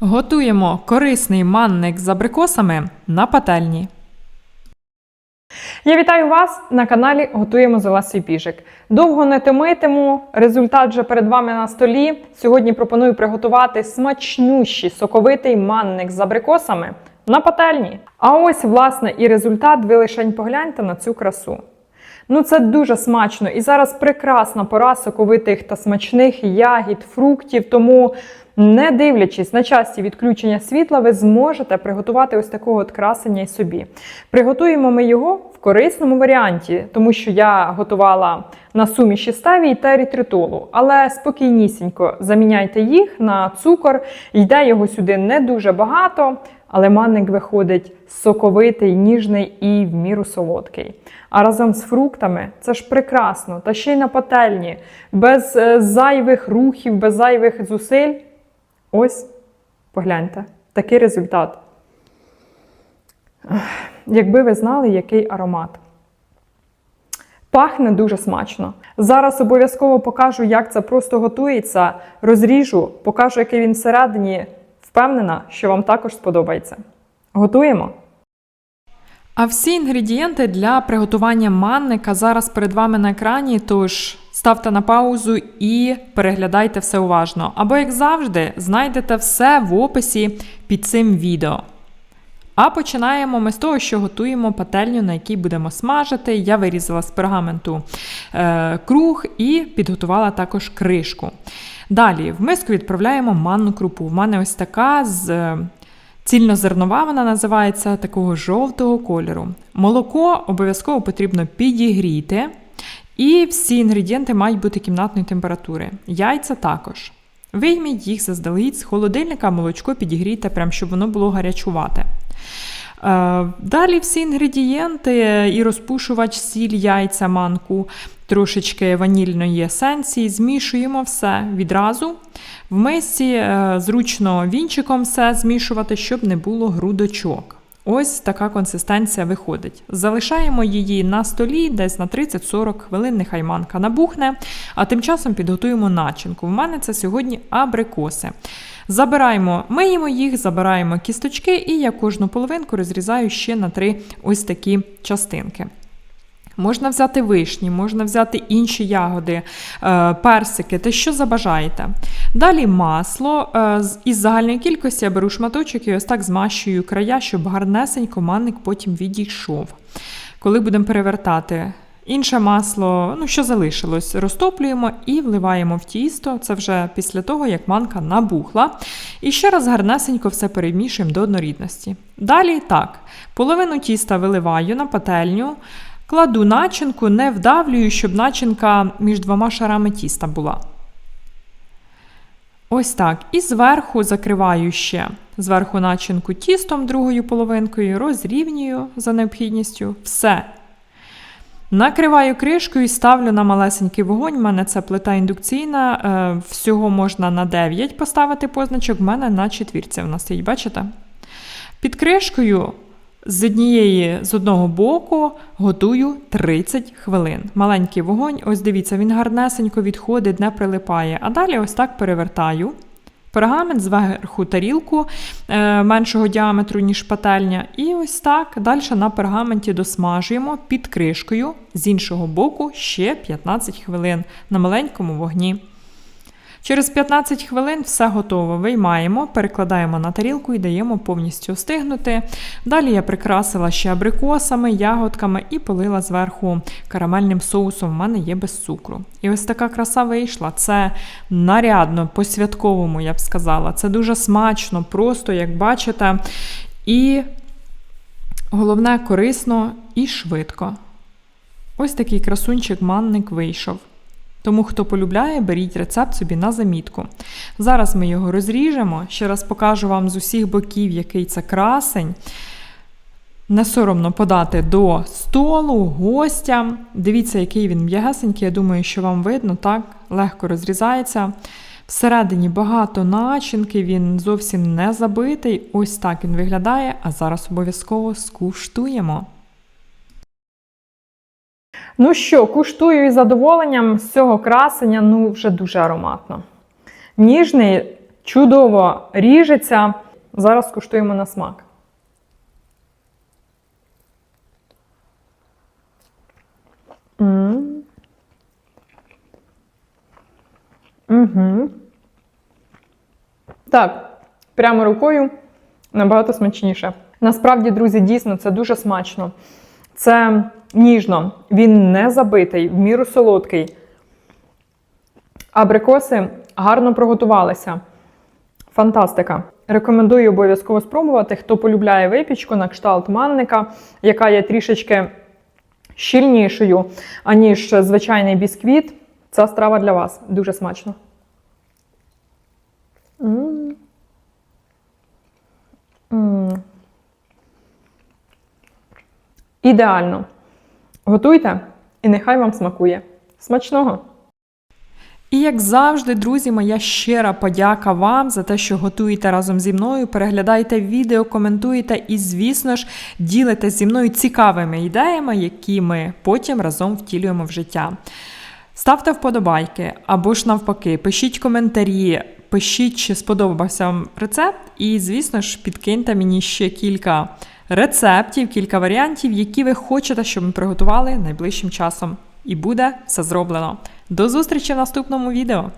Готуємо корисний манник з абрикосами на пательні. Я вітаю вас на каналі Готуємо вас свій піжик. Довго не томитиму, результат вже перед вами на столі. Сьогодні пропоную приготувати смачнющий соковитий манник з абрикосами на пательні. А ось, власне, і результат. Ви лишень погляньте на цю красу. Ну, це дуже смачно. І зараз прекрасна пора соковитих та смачних ягід, фруктів. Тому, не дивлячись на часті відключення світла, ви зможете приготувати ось такого от красення і собі. Приготуємо ми його в корисному варіанті, тому що я готувала на суміші стевії та ерітритолу. Але спокійнісінько заміняйте їх на цукор. Йде його сюди не дуже багато. Але манник виходить соковитий, ніжний і в міру солодкий. А разом з фруктами це ж прекрасно, та ще й на пательні, без е, зайвих рухів, без зайвих зусиль. Ось, погляньте, такий результат. Якби ви знали, який аромат. Пахне дуже смачно. Зараз обов'язково покажу, як це просто готується. Розріжу, покажу, який він всередині. Впевнена, що вам також сподобається. Готуємо! А всі інгредієнти для приготування манника зараз перед вами на екрані, тож ставте на паузу і переглядайте все уважно. Або, як завжди, знайдете все в описі під цим відео. А починаємо ми з того, що готуємо пательню, на якій будемо смажити. Я вирізала з пергаменту е, круг і підготувала також кришку. Далі в миску відправляємо манну крупу. В мене ось така з е, цільнозернова, вона називається такого жовтого кольору. Молоко обов'язково потрібно підігріти. І всі інгредієнти мають бути кімнатної температури. Яйця також. Вийміть їх заздалегідь з холодильника, молочко підігрійте, прям щоб воно було гарячувате. Е, Далі всі інгредієнти і розпушувач, сіль, яйця, манку, трошечки ванільної есенції, змішуємо все відразу. В мисці е, зручно вінчиком все змішувати, щоб не було грудочок. Ось така консистенція виходить. Залишаємо її на столі десь на 30-40 хвилин, нехай манка набухне, а тим часом підготуємо начинку. В мене це сьогодні абрикоси. Забираємо, миємо їх, забираємо кісточки, і я кожну половинку розрізаю ще на три ось такі частинки. Можна взяти вишні, можна взяти інші ягоди, е, персики, те, що забажаєте. Далі масло. е, Із загальної кількості я беру шматочок і ось так змащую края, щоб гарнесенько манник потім відійшов. Коли будемо перевертати. Інше масло, ну що залишилось, розтоплюємо і вливаємо в тісто. Це вже після того, як манка набухла. І ще раз гарнесенько все перемішуємо до однорідності. Далі так, половину тіста виливаю на пательню, кладу начинку, не вдавлюю, щоб начинка між двома шарами тіста була. Ось так. І зверху закриваю ще зверху начинку тістом другою половинкою, розрівнюю за необхідністю. Все. Накриваю кришкою і ставлю на малесенький вогонь. У мене це плита індукційна. е, Всього можна на 9 поставити позначок, в мене на четвірці вона стоїть, бачите? Під кришкою з однієї з одного боку готую 30 хвилин. Маленький вогонь, ось дивіться, він гарнесенько відходить, не прилипає. А далі ось так перевертаю. Пергамент зверху тарілку е, меншого діаметру, ніж пательня. І ось так далі на пергаменті досмажуємо під кришкою з іншого боку ще 15 хвилин на маленькому вогні. Через 15 хвилин все готово. Виймаємо, перекладаємо на тарілку і даємо повністю остигнути. Далі я прикрасила ще абрикосами, ягодками і полила зверху карамельним соусом. У мене є без цукру. І ось така краса вийшла. Це нарядно, по-святковому, я б сказала. Це дуже смачно, просто, як бачите. І головне, корисно і швидко. Ось такий красунчик-манник вийшов. Тому, хто полюбляє, беріть рецепт собі на замітку. Зараз ми його розріжемо. Ще раз покажу вам з усіх боків, який це красень. Не соромно подати до столу, гостям. Дивіться, який він м'ягесенький. Я думаю, що вам видно, так? Легко розрізається. Всередині багато начинки, він зовсім не забитий. Ось так він виглядає, а зараз обов'язково скуштуємо. Ну що, куштую із задоволенням з цього красення, ну вже дуже ароматно. Ніжний чудово ріжеться. Зараз куштуємо на смак. Угу. Так, прямо рукою набагато смачніше. Насправді, друзі, дійсно це дуже смачно. Це ніжно, він не забитий, в міру солодкий. Абрикоси гарно приготувалися. Фантастика. Рекомендую обов'язково спробувати, хто полюбляє випічку на кшталт манника, яка є трішечки щільнішою, аніж звичайний бісквіт. Ця страва для вас дуже смачно. Ідеально. Готуйте і нехай вам смакує. Смачного! І як завжди, друзі, моя щира подяка вам за те, що готуєте разом зі мною, переглядаєте відео, коментуєте і, звісно ж, ділитесь зі мною цікавими ідеями, які ми потім разом втілюємо в життя. Ставте вподобайки або ж навпаки, пишіть коментарі, пишіть, чи сподобався вам рецепт, і, звісно ж, підкиньте мені ще кілька рецептів, кілька варіантів, які ви хочете, щоб ми приготували найближчим часом. І буде все зроблено. До зустрічі в наступному відео!